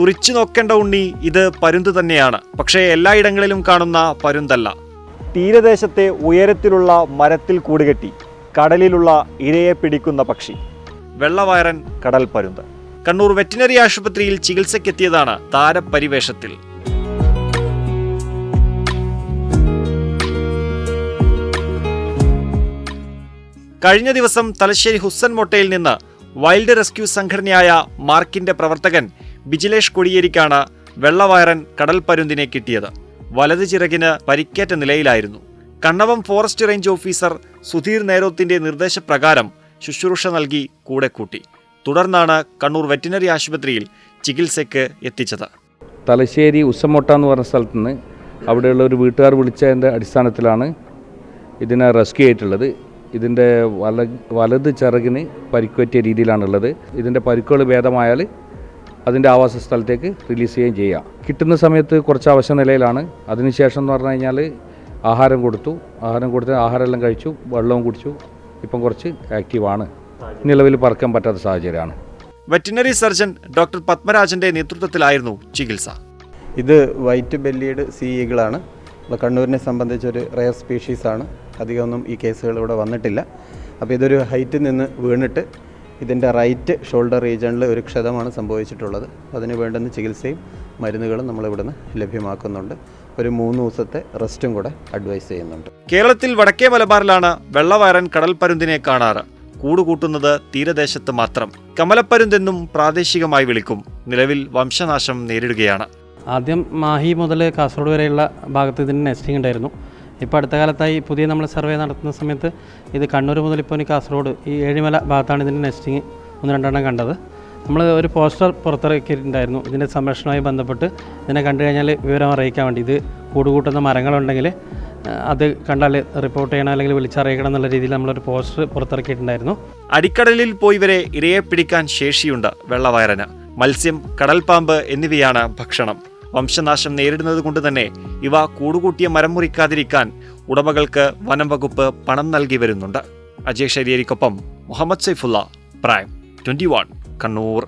തുറിച്ചു നോക്കേണ്ട ഉണ്ണി ഇത് പരുന്ത് തന്നെയാണ്. പക്ഷേ എല്ലായിടങ്ങളിലും കാണുന്ന പരുന്തല്ല. തീരദേശത്തെ ഉയരത്തിലുള്ള മരത്തിൽ കൂടുകെട്ടി കടലിലുള്ള ഇരയെ പിടിക്കുന്ന പക്ഷി. വെള്ളവയറൻ കടൽ പരുന്ത്. കണ്ണൂർ വെറ്റിനറി ആശുപത്രിയിൽ ചികിത്സയ്ക്കെത്തിയതാണ് താരപരിവേഷത്തിൽ. കഴിഞ്ഞ ദിവസം തലശ്ശേരി ഹുസ്സൻ മൊട്ടയിൽ നിന്ന് വൈൽഡ് റെസ്ക്യൂ സംഘടനയായ മാർക്കിന്റെ പ്രവർത്തകൻ ബിജിലേഷ് കൊടിയേരിക്കാണ് വെള്ളവയറൻ കടൽ പരുന്തിനെ കിട്ടിയത്. വലത് ചിറകിന് പരിക്കേറ്റ നിലയിലായിരുന്നു. Kannavam forest range officer Sudheer നേരോത്തിന്റെ നിർദ്ദേശപ്രകാരം ശുശ്രൂഷ നൽകി കൂടെ കൂട്ടി. തുടർന്നാണ് കണ്ണൂർ വെറ്റിനറി ആശുപത്രിയിൽ ചികിത്സയ്ക്ക് എത്തിച്ചത്. തലശ്ശേരി ഉസമോട്ട എന്ന് പറഞ്ഞ സ്ഥലത്ത് നിന്ന് അവിടെയുള്ള ഒരു വീട്ടുകാർ വിളിച്ചതിന്റെ അടിസ്ഥാനത്തിലാണ് ഇതിനെ റെസ്ക്യൂ ചെയ്തിട്ടുള്ളത്. ഇതിന്റെ വല വലത് ചിറകിന് പരിക്കുപറ്റിയ രീതിയിലാണുള്ളത്. ഇതിന്റെ പരിക്കുകൾ ഭേദമായാൽ അതിന്റെ ആവാസ സ്ഥലത്തേക്ക് റിലീസ് ചെയ്യുകയും ചെയ്യാം. കിട്ടുന്ന സമയത്ത് കുറച്ച് അവശ നിലയിലാണ്. അതിനുശേഷം എന്ന് പറഞ്ഞു കഴിഞ്ഞാൽ ആഹാരം കൊടുത്തു. ആഹാരം കൊടുത്ത് ആഹാരമെല്ലാം കഴിച്ചു വെള്ളവും കുടിച്ചു. ഇപ്പം കുറച്ച് ആക്റ്റീവാണ് നിലവിൽ പറക്കാൻ പറ്റാത്ത സാഹചര്യമാണ്. വെറ്റിനറി സർജൻ ഡോക്ടർ പത്മരാജന്റെ നേതൃത്വത്തിലായിരുന്നു ചികിത്സ. ഇത് വൈറ്റ് ബെല്ലീഡ് സീ ഈഗിളാണ് കണ്ണൂരിനെ സംബന്ധിച്ചൊരു റയർ സ്പീഷീസാണ് അധികമൊന്നും ഈ കേസുകൾ ഇവിടെ വന്നിട്ടില്ല. അപ്പോൾ ഇതൊരു ഹൈറ്റിൽ നിന്ന് വീണിട്ട് ഇതിന്റെ റൈറ്റ് ഷോൾഡർ റീജിയണിൽ ഒരു ക്ഷതമാണ് സംഭവിച്ചിട്ടുള്ളത്. അതിന് വേണ്ടുന്ന ചികിത്സയും മരുന്നുകളും നമ്മൾ ഇവിടുന്ന് ലഭ്യമാക്കുന്നുണ്ട്. ഒരു മൂന്ന് ദിവസത്തെ റെസ്റ്റും കൂടെ അഡ്വൈസ് ചെയ്യുന്നുണ്ട്. കേരളത്തിൽ വടക്കേ മലബാറിലാണ് വെള്ളവാരൻ കടൽ പരുന്തിനെ കാണാറ്. കൂടുകൂട്ടുന്നത് തീരദേശത്ത് മാത്രം. കമലപ്പരുന്തെന്നും പ്രാദേശികമായി വിളിക്കും. നിലവിൽ വംശനാശം നേരിടുകയാണ്. ആദ്യം മാഹി മുതൽ കാസർഗോഡ് വരെയുള്ള ഭാഗത്ത് ഇതിന് നെസ്റ്റിംഗ് ഉണ്ടായിരുന്നു. ഇപ്പോൾ അടുത്ത കാലത്തായി പുതിയ നമ്മൾ സർവേ നടത്തുന്ന സമയത്ത് ഇത് കണ്ണൂർ മുതൽ ഇപ്പോൾ കാസർഗോഡ് ഈ ഏഴിമല ഭാഗത്താണ് ഇതിന്റെ നെസ്റ്റിങ് ഒന്ന് രണ്ടെണ്ണം കണ്ടത്. നമ്മൾ ഒരു പോസ്റ്റർ പുറത്തിറക്കിയിട്ടുണ്ടായിരുന്നു. ഇതിന്റെ സംരക്ഷണവുമായി ബന്ധപ്പെട്ട് ഇതിനെ കണ്ടു കഴിഞ്ഞാൽ വിവരം അറിയിക്കാൻ വേണ്ടി. ഇത് കൂടുകൂട്ടുന്ന മരങ്ങളുണ്ടെങ്കിൽ അത് കണ്ടാൽ റിപ്പോർട്ട് ചെയ്യണം അല്ലെങ്കിൽ വിളിച്ചറിയിക്കണം എന്നുള്ള രീതിയിൽ നമ്മളൊരു പോസ്റ്റർ പുറത്തിറക്കിയിട്ടുണ്ടായിരുന്നു. അടിക്കടലിൽ പോയി വരെ ഇരയെ പിടിക്കാൻ ശേഷിയുണ്ട് വെള്ളവയറന് മത്സ്യം കടൽപ്പാമ്പ് എന്നിവയാണ് ഭക്ഷണം. വംശനാശം നേരിടുന്നത് കൊണ്ട് തന്നെ ഇവ കൂടുകൂട്ടിയ മരം മുറിക്കാതിരിക്കാൻ ഉടമകൾക്ക് വനം വകുപ്പ് പണം നൽകി വരുന്നുണ്ട്. അജയ് ശരിയരിക്കൊപ്പം മുഹമ്മദ് സൈഫുള്ള പ്രായം ട്വന്റി കണ്ണൂർ.